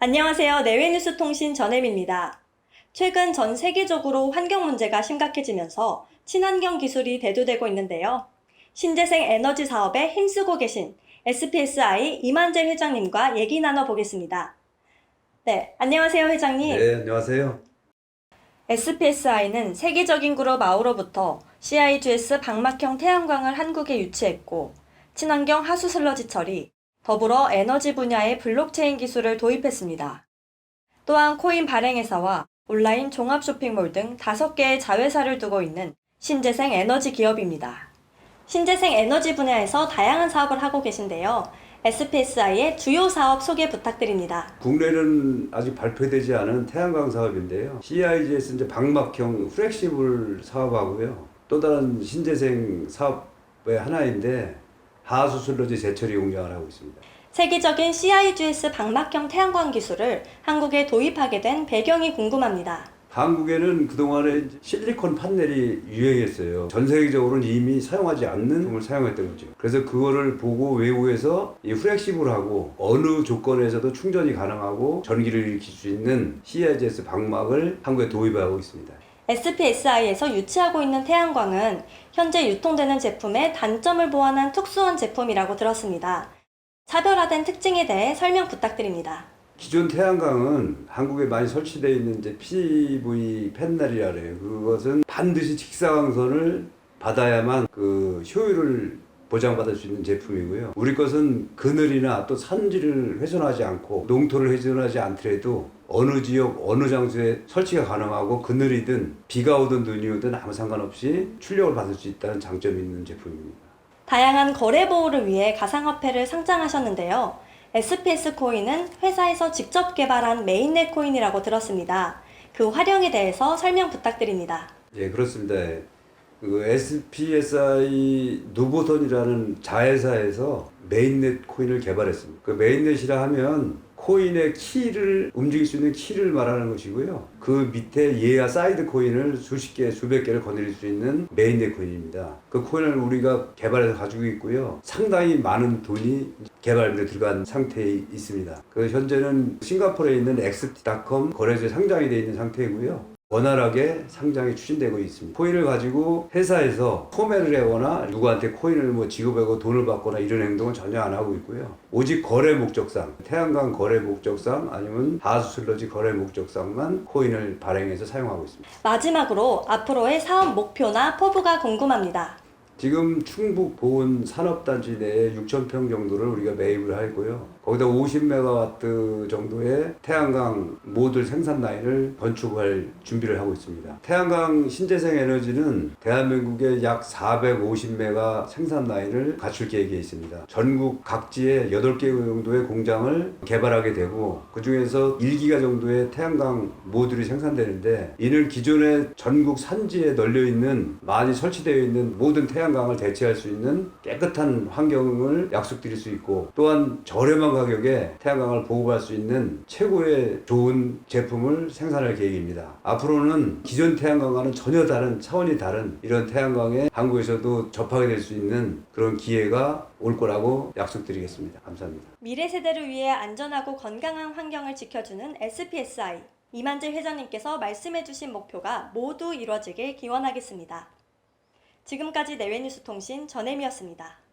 안녕하세요. 내외뉴스 통신 전혜미입니다. 최근 전 세계적으로 환경 문제가 심각해지면서 친환경 기술이 대두되고 있는데요. 신재생 에너지 사업에 힘쓰고 계신 SPSI 이만재 회장님과 얘기 나눠보겠습니다. 네, 안녕하세요, 회장님. 네, 안녕하세요. SPSI는 세계적인 그룹 아우로부터 CIGS 방막형 태양광을 한국에 유치했고 친환경 하수 슬러지 처리, 더불어 에너지 분야의 블록체인 기술을 도입했습니다. 또한 코인 발행회사와 온라인 종합 쇼핑몰 등 다섯 개의 자회사를 두고 있는 신재생 에너지 기업입니다. 신재생 에너지 분야에서 다양한 사업을 하고 계신데요. SPSI의 주요 사업 소개 부탁드립니다. 국내는 아직 발표되지 않은 태양광 사업인데요. CIGS 이제 방막형 플렉시블 사업하고요. 또 다른 신재생 사업의 하나인데 하수 슬러지 재처리 공장을 하고 있습니다. 세계적인 CIGS 방막형 태양광 기술을 한국에 도입하게 된 배경이 궁금합니다. 한국에는 그동안에 실리콘 판넬이 유행했어요. 전 세계적으로는 이미 사용하지 않는 걸 사용했던 거죠. 그래서 그거를 보고 외국에서 이 플렉시블하고 어느 조건에서도 충전이 가능하고 전기를 일으킬 수 있는 CIGS 방막을 한국에 도입하고 있습니다. SPSI에서 유치하고 있는 태양광은 현재 유통되는 제품의 단점을 보완한 특수한 제품이라고 들었습니다. 차별화된 특징에 대해 설명 부탁드립니다. 기존 태양광은 한국에 많이 설치되어 있는 이제 PV 패널이라 그래요. 그것은 반드시 직사광선을 받아야만 그 효율을 보장받을 수 있는 제품이고요. 우리 것은 그늘이나 또 산지를 훼손하지 않고 농토를 훼손하지 않더라도 어느 지역 어느 장소에 설치가 가능하고 그늘이든 비가 오든 눈이 오든 아무 상관없이 출력을 받을 수 있다는 장점이 있는 제품입니다. 다양한 거래 보호를 위해 가상화폐를 상장하셨는데요. SPS 코인은 회사에서 직접 개발한 메인넷 코인이라고 들었습니다. 그 활용에 대해서 설명 부탁드립니다. 예, 그렇습니다. 그 SPSI 노보턴이라는 자회사에서 메인넷 코인을 개발했습니다. 그 메인넷이라 하면 코인의 키를 움직일 수 있는 키를 말하는 것이고요. 그 밑에 얘와 사이드 코인을 수십 개, 수백 개를 거느릴 수 있는 메인넷 코인입니다. 그 코인을 우리가 개발해서 가지고 있고요. 상당히 많은 돈이 개발비에 들어간 상태에 있습니다. 그 현재는 싱가포르에 있는 엑스닷컴 거래소에 상장이 되어 있는 상태이고요. 원활하게 상장이 추진되고 있습니다. 코인을 가지고 회사에서 소매를 하거나 누구한테 코인을 뭐 지급하고 돈을 받거나 이런 행동은 전혀 안 하고 있고요. 오직 거래 목적상, 태양광 거래 목적상 아니면 하수 슬러지 거래 목적상만 코인을 발행해서 사용하고 있습니다. 마지막으로 앞으로의 사업 목표나 포부가 궁금합니다. 지금 충북 보은 산업단지 내에 6,000평 정도를 우리가 매입을 하고요. 거기다 50메가와트 정도의 태양광 모듈 생산 라인을 건축할 준비를 하고 있습니다. 태양광 신재생 에너지는 대한민국에 약 450메가 생산 라인을 갖출 계획에 있습니다. 전국 각지에 8개 정도의 공장을 개발하게 되고 그 중에서 1기가 정도의 태양광 모듈이 생산되는데 이는 기존의 전국 산지에 널려 있는 많이 설치되어 있는 모든 태양광을 대체할 수 있는 깨끗한 환경을 약속드릴 수 있고 또한 저렴한 가격에 태양광을 보급할 수 있는 최고의 좋은 제품을 생산할 계획입니다. 앞으로는 기존 태양광과는 전혀 다른 차원이 다른 이런 태양광에 한국에서도 접하게 될 수 있는 그런 기회가 올 거라고 약속드리겠습니다. 감사합니다. 미래 세대를 위해 안전하고 건강한 환경을 지켜주는 SPSI 이만재 회장님께서 말씀해주신 목표가 모두 이루어지길 기원하겠습니다. 지금까지 내외뉴스 통신 전혜미였습니다.